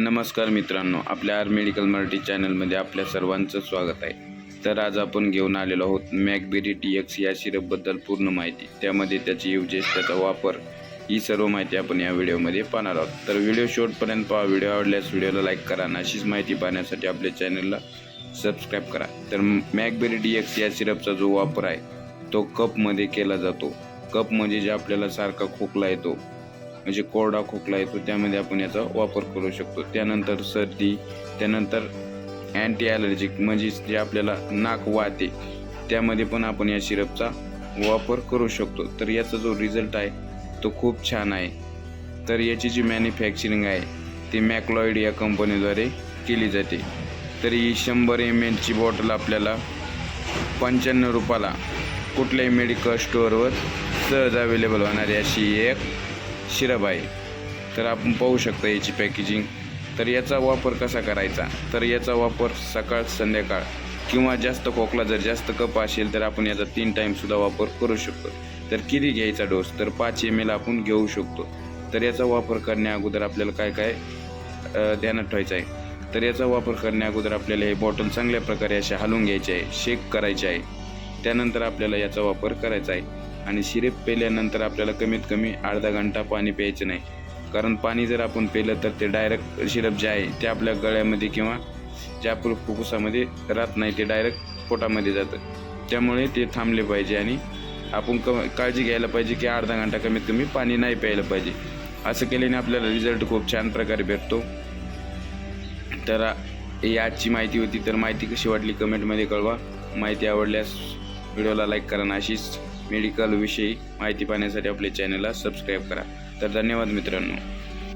नमस्कार मित्रांनो आपल्या आर मेडिकल मराठी चॅनलमध्ये आपल्या सर्वांचं स्वागत आहे. तर आज आपण घेऊन आलेलो आहोत मॅकबेरी टी एक्स या सिरपबद्दल पूर्ण माहिती. त्यामध्ये त्याची युजेस त्याचा वापर ही सर्व माहिती आपण या व्हिडिओमध्ये पाहणार आहोत. तर व्हिडिओ शेवटपर्यंत पहा व्हिडिओ आवडल्यास व्हिडिओला लाईक करा आणि अशीच माहिती पाहण्यासाठी आपल्या चॅनलला सबस्क्राईब करा. तर मॅकबेरी डी एक्स या सिरपचा जो वापर आहे तो कपमध्ये केला जातो. कप म्हणजे जे आपल्याला सारखा खोकला येतो म्हणजे कोरडा खोकला येतो त्यामध्ये आपण याचा वापर करू शकतो. त्यानंतर सर्दी त्यानंतर अँटी ॲलर्जिक म्हणजेच जे आपल्याला नाक वाहते त्यामध्ये पण आपण या सिरपचा वापर करू शकतो. तर याचा जो रिझल्ट आहे तो खूप छान आहे. तर याची जी मॅन्युफॅक्चरिंग आहे ती मॅक्लॉइड या कंपनीद्वारे केली जाते. तर ही शंभर एम एलची बॉटल आपल्याला पंच्याण्णव रुपयाला कुठल्याही मेडिकल स्टोअरवर सहज अवेलेबल होणारी अशी एक शिरप आहे तर आपण पाहू शकता याची पॅकेजिंग तर याचा वापर कसा करायचा? तर याचा वापर सकाळ संध्याकाळ किंवा जास्त खोकला जर जास्त कप असेल तर आपण याचा तीन टाईमसुद्धा वापर करू शकतो. तर किती घ्यायचा डोस तर पाच एम एल आपण घेऊ शकतो. तर याचा वापर करण्या अगोदर आपल्याला काय काय ध्यानात ठेवायचं आहे? तर याचा वापर करण्या अगोदर आपल्याला हे बॉटल चांगल्या प्रकारे असे हलवून घ्यायचे आहे शेक करायचे आहे. त्यानंतर आपल्याला याचा वापर करायचा आहे. आणि शिरेप पेल्यानंतर आपल्याला कमीत कमी अर्धा घंटा पाणी प्यायचं नाही. कारण पाणी जर आपण पेलं तर ते डायरेक्ट शिरप जे आहे ते आपल्या गळ्यामध्ये किंवा जे आपल्या फुफ्फुसामध्ये राहत नाही ते डायरेक्ट पोटामध्ये जातं. त्यामुळे ते थांबले पाहिजे आणि आपण क काळजी घ्यायला पाहिजे की अर्धा घंटा कमीत कमी पाणी नाही प्यायला पाहिजे. असं केल्याने आपल्याला रिझल्ट खूप छान प्रकारे भेटतो. तर ही आजची माहिती होती तर माहिती कशी वाटली कमेंटमध्ये कळवा. माहिती आवडल्यास व्हिडिओला लाईक करा आणि अशीच मेडिकलविषयी माहिती पाहण्यासाठी आपल्या चॅनलला सबस्क्राईब करा. तर धन्यवाद मित्रांनो.